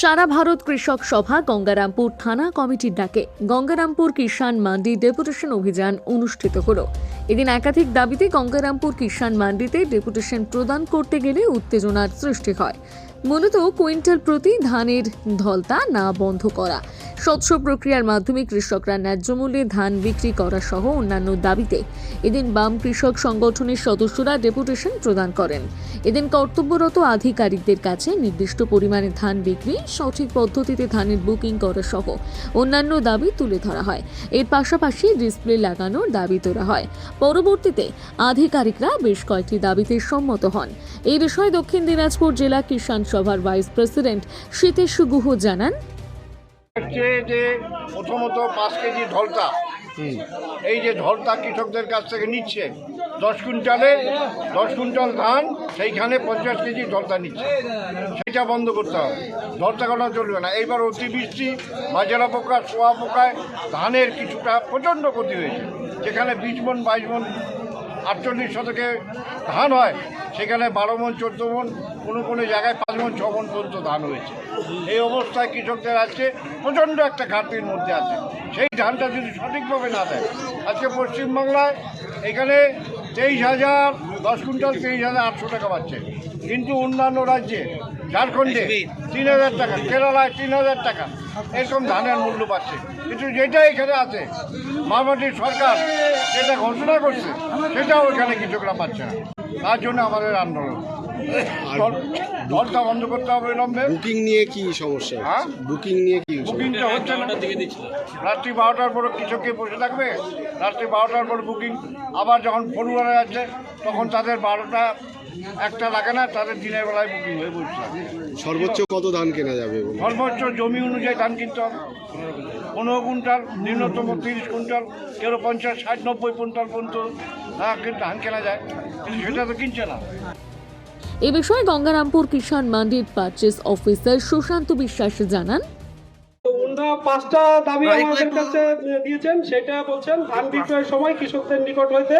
সারা ভারত কৃষক সভা গঙ্গারামপুর থানা কমিটির ডাকে। গঙ্গারামপুর কিষাণ মান্ডি ডেপুটেশন অভিযান অনুষ্ঠিত হলো। এদিন একাধিক দাবিতে গঙ্গারামপুর কিষাণ মান্ডিতে ডেপুটেশন প্রদান করতে গেলে উত্তেজনার সৃষ্টি হয়। মূলত কুইন্টাল প্রতি ধানের ধলতা না বন্ধ করা। স্বচ্ছ প্রক্রিয়ার মাধ্যমে কৃষকরা ন্যায্য মূল্যে ধান বিক্রি করা সহ অন্যান্য দাবিতে এদিন বাম কৃষক সংগঠনের সদস্যরা ডেপুটেশন প্রদান করেন। এদিন কর্তব্যরত আধিকারিকদের কাছে নির্দিষ্ট পরিমাণে ধান বিক্রি, সঠিক পদ্ধতিতে ধানের বুকিং করা সহ অন্যান্য দাবি তুলে ধরা হয়। এর পাশাপাশি ডিসপ্লে লাগানোর দাবি তোলা হয়। পরবর্তীতে আধিকারিকরা বেশ কয়েকটি দাবিতে সম্মত হন। এই বিষয়ে দক্ষিণ দিনাজপুর জেলা কিষাণ সভার ভাইস প্রেসিডেন্ট সীতেশ গুহ জানান, হচ্ছে যে প্রথমত পাঁচ কেজি ঢলতা। এই যে ঢলতা কৃষকদের কাছ থেকে নিচ্ছে, দশ কুইন্টালে দশ কুইন্টাল ধান, সেইখানে পঞ্চাশ কেজি ঢলতা নিচ্ছে। সেটা বন্ধ করতে হবে। ঢলতা করা চলবে না, এইবার অতিবৃষ্টি বাজরা পোকা সোয়া পোকায় ধানের কিছুটা প্রচণ্ড ক্ষতি হয়েছে। যেখানে বিশ মন, বাইশ মন, আটচল্লিশ শতকে ধান হয় সেখানে বারো মন চোদ্দ মন কোনো কোনো জায়গায় পাঁচ মন ছ মন পর্যন্ত ধান হয়েছে। এই অবস্থায় কৃষকদের আজকে প্রচণ্ড একটা ঘাটতির মধ্যে আছে। সেই ধানটা যদি সঠিকভাবে না দেয় আজকে পশ্চিমবাংলায় এখানে তেইশ হাজার দশ কুইন্টাল তেইশ হাজার আটশো টাকা পাচ্ছে। কিন্তু অন্যান্য রাজ্যে ঝাড়খণ্ডে তিন হাজার টাকা কেরালায় তিন হাজার টাকা এরকম ধানের মূল্য পাচ্ছে। কিন্তু যেটা এখানে আছে মামাটির সরকার যেটা ঘোষণা করছে সেটাও এখানে কৃষকরা পাচ্ছে না। তার জন্য আমাদের আন্দোলন। দল- বন্ধ করতে হবে বুকিং নিয়ে কি সমস্যা? হ্যাঁ? বুকিং নিয়ে কি বুকিংটা হচ্ছে রাত্রি বারোটার পরে কৃষককে বসে থাকবে? রাত্রি বারোটার পরে বুকিং। আবার যখন ফরুয়ারে আছে তখন তাদের বারোটা একটা লাগে না তাদের দিনের বেলায় বুকিং হয়ে বসে থাকে সর্বোচ্চ কত ধান কেনা যাবে? সর্বোচ্চ জমি অনুযায়ী ধান কিনতে হবে। পনেরো কুইন্টাল নিম্নতম তিরিশ কুইন্টাল কেউ পঞ্চাশ ষাট নব্বই কুইন্টাল পর্যন্ত ধান কেনা যায়। কিন্তু সেটা তো কিনছে না। এ বিষয়ে গঙ্গারামপুর কিষাণ মান্ডির পারচেস অফিসার সুশান্ত বিশ্বাস জানান পাঁচটা দাবি আমাদের কাছে দিয়েছেন সেটা বলছেন ধান বিক্রয়ের সময় কৃষকদের নিকট হইতে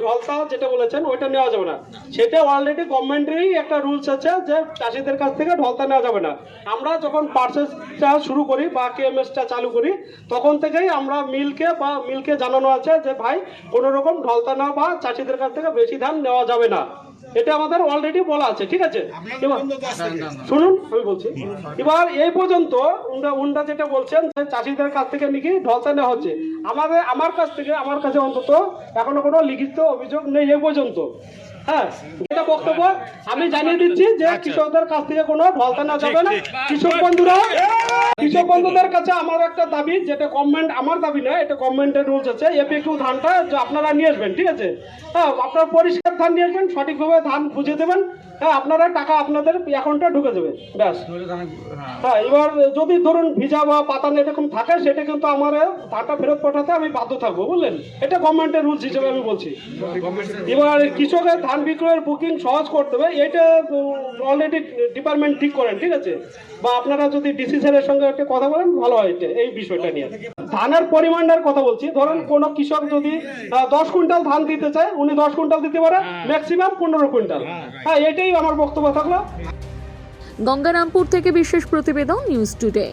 ঢলতা যেটা বলেছেন ওইটা নেওয়া যাবে না। সেটা অলরেডি গভর্নমেন্টেরই একটা রুলস আছে যে চাষিদের কাছ থেকে ঢলতা নেওয়া যাবে না। আমরা যখন পার্সেসটা শুরু করি বা কেএমএসটা চালু করি তখন থেকেই আমরা মিলকে বা মিলকে জানানো আছে যে ভাই কোনো রকম ঢলতা না বা চাষিদের কাছ থেকে বেশি ধান নেওয়া যাবে না। এটা আমাদের অলরেডি বলা আছে ঠিক আছে? এবার শুনুন আমি বলছি। এবার এই পর্যন্ত উন্ডা উন্ডা যেটা বলছেন যে চাষিদের কাছ থেকে নাকি ঢলসা নেওয়া হচ্ছে। আমাদের আমার কাছ থেকে আমার কাছে অন্তত এখনও কোনো লিখিত অভিযোগ নেই এই পর্যন্ত। হ্যাঁ এটা বক্তব্য আমি জানিয়ে দিচ্ছি যে কৃষকদের কাছ থেকে কোনো ঢলতা নেওয়া যাবে না কৃষক বন্ধুরা কৃষক বন্ধুদের কাছে আমার একটা দাবি যেটা গভর্নমেন্ট আমার দাবি না এটা গভর্নমেন্টের রুলস আছে ধানটা আপনারা নিয়ে আসবেন ঠিক আছে হ্যাঁ আপনারা পরিষ্কার ধান নিয়ে আসবেন সঠিকভাবে ধান বুঝে দেবেন হ্যাঁ আপনারা টাকা আপনাদের অ্যাকাউন্টে ঢুকে যাবে ব্যাস হ্যাঁ এবার যদি ধরুন ভিজা বা পাতা এরকম থাকে সেটা কিন্তু আমার ধানটা ফেরত পাঠাতে আমি বাধ্য থাকব বুঝলেন এটা গভর্নমেন্টের রুলস হিসেবে আমি বলছি এবার কৃষকের ধান বিক্রয়ের বুকিং সহজ করতে হবে এটা অলরেডি ডিপার্টমেন্ট ঠিক করেন ঠিক আছে? বা আপনারা যদি ডিসি স্যারের সঙ্গে একটা কথা বলেন ভালো হয় এটা এই বিষয়টা নিয়ে। ধানের পরিমাণটার কথা বলছি ধরুন কোন কৃষক যদি দশ কুইন্টাল ধান দিতে চায় উনি দশ কুইন্টাল দিতে পারে ম্যাক্সিমাম পনেরো কুইন্টাল। হ্যাঁ এটাই আমার বক্তব্য থাকল। গঙ্গারামপুর থেকে বিশেষ প্রতিবেদন নিউজ টুডে